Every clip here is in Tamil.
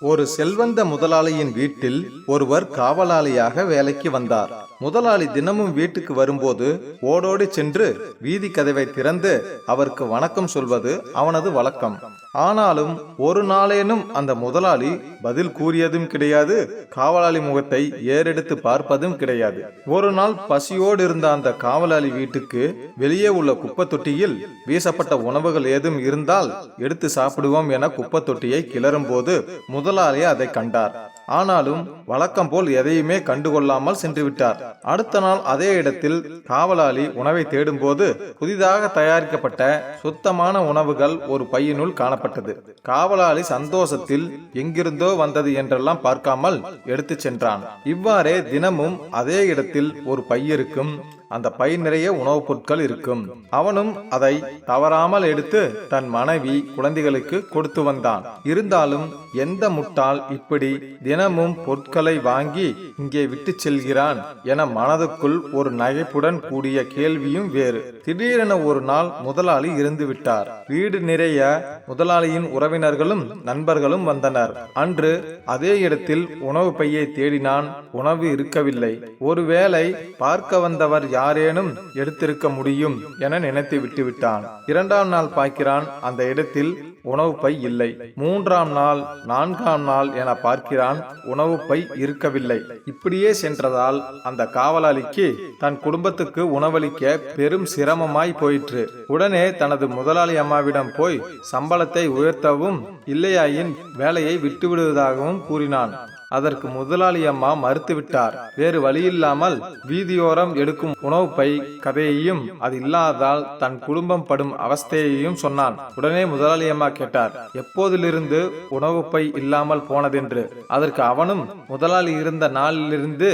ஒரு செல்வந்த முதலாளியின் வீட்டில் ஒருவர் காவலாளியாக வேலைக்கு வந்தார். முதலாளி தினமும் வீட்டுக்கு வரும்போது ஓடோடி சென்று வீதி கதவை திறந்து அவருக்கு வணக்கம் சொல்வது அவனது வழக்கம். ஆனாலும் ஒரு நாளேனும் அந்த முதலாளி பதில் கூறியதும் கிடையாது காவலாளி முகத்தை ஏறெடுத்து பார்ப்பதும் கிடையாது. ஒரு நாள் பசியோடு இருந்த அந்த காவலாளி வீட்டுக்கு வெளியே உள்ள குப்பை தொட்டியில் வீசப்பட்ட உணவுகள் ஏதும் இருந்தால் எடுத்து சாப்பிடுவோம் என குப்பை தொட்டியை கிளறும் போது முதலாளி அதை கண்டார். ஆனாலும் வழக்கம் போல் எதையுமே கண்டுகொள்ளாமல் சென்று விட்டார் அடுத்த நாள் அதே இடத்தில் காவலாளி உணவை தேடும்போது புதிதாக தயாரிக்கப்பட்ட சுத்தமான உணவுகள் ஒரு பையனுள் காணப்பட்டது. காவலாளி சந்தோஷத்தில் எங்கிருந்தோ வந்தது என்றெல்லாம் பார்க்காமல் எடுத்து சென்றான். இவ்வாறே தினமும் அதே இடத்தில் ஒரு பையருக்கும் அந்த பை நிறைய உணவுப் பொருட்கள் இருக்கும். அவனும் அதை தவறாமல் எடுத்து தன் மனைவி குழந்தைகளுக்கு கொடுத்து வந்தான். இருந்தாலும் எந்த முட்டாள் இப்படி தினமும் பொருட்களை வாங்கி இங்கே விட்டு செல்கிறான் என மனதுக்குள் ஒரு நகைப்புடன் கூடிய கேள்வியும் வேறு. திடீரென ஒரு நாள் முதலாளி இருந்து விட்டார் வீடு நிறைய முதலாளியின் உறவினர்களும் நண்பர்களும் வந்தனர். அன்று அதே இடத்தில் உணவு பையை தேடினான். உணவு இருக்கவில்லை. ஒருவேளை பார்க்க வந்தவர் யாரேனும் எடுத்திருக்க முடியும் என நினைத்து விட்டுவிட்டான். இரண்டாம் நாள் பார்க்கிறான் அந்த இடத்தில் உணவு பை இல்லை. மூன்றாம் நாள் நான்காம் நாள் என பார்க்கிறான் உணவு பை இருக்கவில்லை. இப்படியே சென்றதால் அந்த காவலாளிக்கு தன் குடும்பத்துக்கு உணவளிக்க பெரும் சிரமமாய் போயிற்று. உடனே தனது முதலாளி அம்மாவிடம் போய் சம்பளத்தை உயர்த்தவும் இல்லையாயின் வேலையை விட்டுவிடுவதாகவும் கூறினான். அதற்கு முதலாளி அம்மா மறுத்துவிட்டார். வேறு வழியில்லாமல் வீதியோரம் எடுக்கும் உணவு பை கதையையும் அது இல்லாததால் தன் குடும்பம் படும் அவஸ்தையையும் சொன்னான். உடனே முதலாளி அம்மா கேட்டார் எப்போதிலிருந்து உணவு பை இல்லாமல் போனதென்று? அதற்கு அவனும் முதலாளி இருந்த நாளிலிருந்து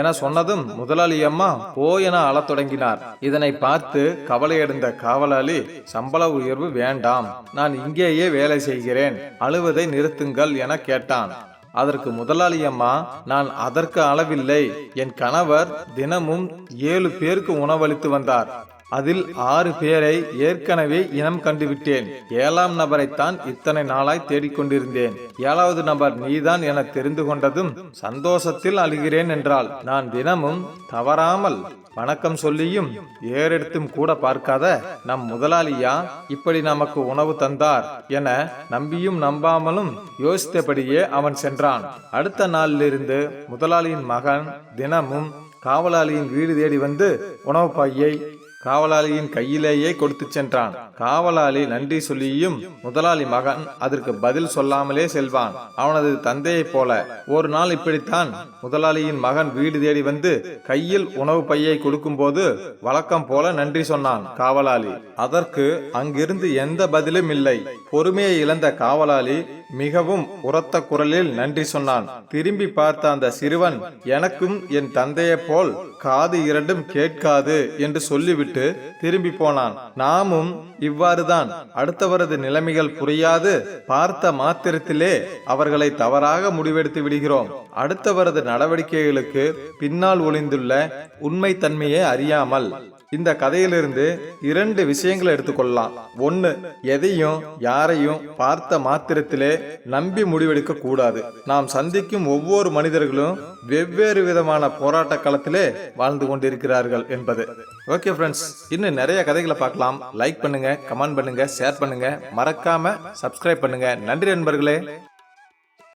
என சொன்னதும் முதலாளி அம்மா போ என அழத் தொடங்கினார். இதனை பார்த்து கவலையடைந்த காவலாளி சம்பள உயர்வு வேண்டாம். நான் இங்கேயே வேலை செய்கிறேன். அழுவதை நிறுத்துங்கள் என கேட்டான். அதற்கு முதலாளி அம்மா நான் அதற்கு அளவில்லை. என் கணவர் தினமும் ஏழு பேருக்கு உணவளித்து வந்தார். அதில் ஆறு பேரை ஏற்கனவே இனம் கண்டுவிட்டேன். ஏழாம் நபரைத்தான் இத்தனை நாளாய் தேடிக்கொண்டிருந்தேன். ஏழாவது நபர் நீதான் என தெரிந்து கொண்டதும் சந்தோஷத்தில் அழுகிறேன் என்றால் நான் தினமும் தவறாமல் வணக்கம் சொல்லியும் ஏறெடுத்தும் கூட பார்க்காத நம் முதலாளியா இப்படி நமக்கு உணவு தந்தார் என நம்பியும் நம்பாமலும் யோசித்தபடியே அவன் சென்றான். அடுத்த நாளிலிருந்து முதலாளியின் மகன் தினமும் காவலாளியின் வீடு தேடி வந்து உணவு பையை காவலாளியின் கையிலேயே கொடுத்து சென்றான். காவலாளி நன்றி சொல்லியும் முதலாளி மகன் அதற்கு பதில் சொல்லாமலே செல்வான். அவனது தந்தையைப் போல ஒரு நாள் இப்படித்தான் முதலாளியின் மகன் வீடு தேடி வந்து கையில் உணவு பையை கொடுக்கும்போது வழக்கம் போல நன்றி சொன்னான் காவலாளி. அதற்கு அங்கிருந்து எந்த பதிலும் இல்லை. பொறுமையை இழந்த காவலாளி மிகவும் உரத்த குரலில் நன்றி சொன்னான். திரும்பி பார்த்த அந்த சிறுவன் எனக்கும் என் தந்தையைப் போல் காது இரண்டும் கேட்காது என்று சொல்லிவிட்டு திரும்பி போனான். நாமும் இவ்வாறுதான். அடுத்தவரது நிலைமைகள் புரியாது. பார்த்த மாத்திரத்திலே அவர்களை தவறாக முடிவெடுத்து விடுகிறோம். அடுத்தவரது நடவடிக்கைகளுக்கு பின்னால் ஒளிந்துள்ள உண்மை தன்மையை அறியாமல். இந்த கதையிலிருந்து இரண்டு விஷயங்களை எடுத்துக்கொள்ளலாம். ஒன்னு எதையும் யாரையும் பார்த்த மாத்திரத்திலே நம்பி முடிவெடுக்க கூடாது. நாம் சந்திக்கும் ஒவ்வொரு மனிதர்களும் வெவ்வேறு விதமான போராட்ட களத்திலே வாழ்ந்து கொண்டிருக்கிறார்கள் என்பது. ஓகே ஃப்ரெண்ட்ஸ் இன்னும் நிறைய கதைகளை பார்க்கலாம். லைக் பண்ணுங்க கமெண்ட் பண்ணுங்க ஷேர் பண்ணுங்க. மறக்காம சப்ஸ்கிரைப் பண்ணுங்க. நன்றி நண்பர்களே.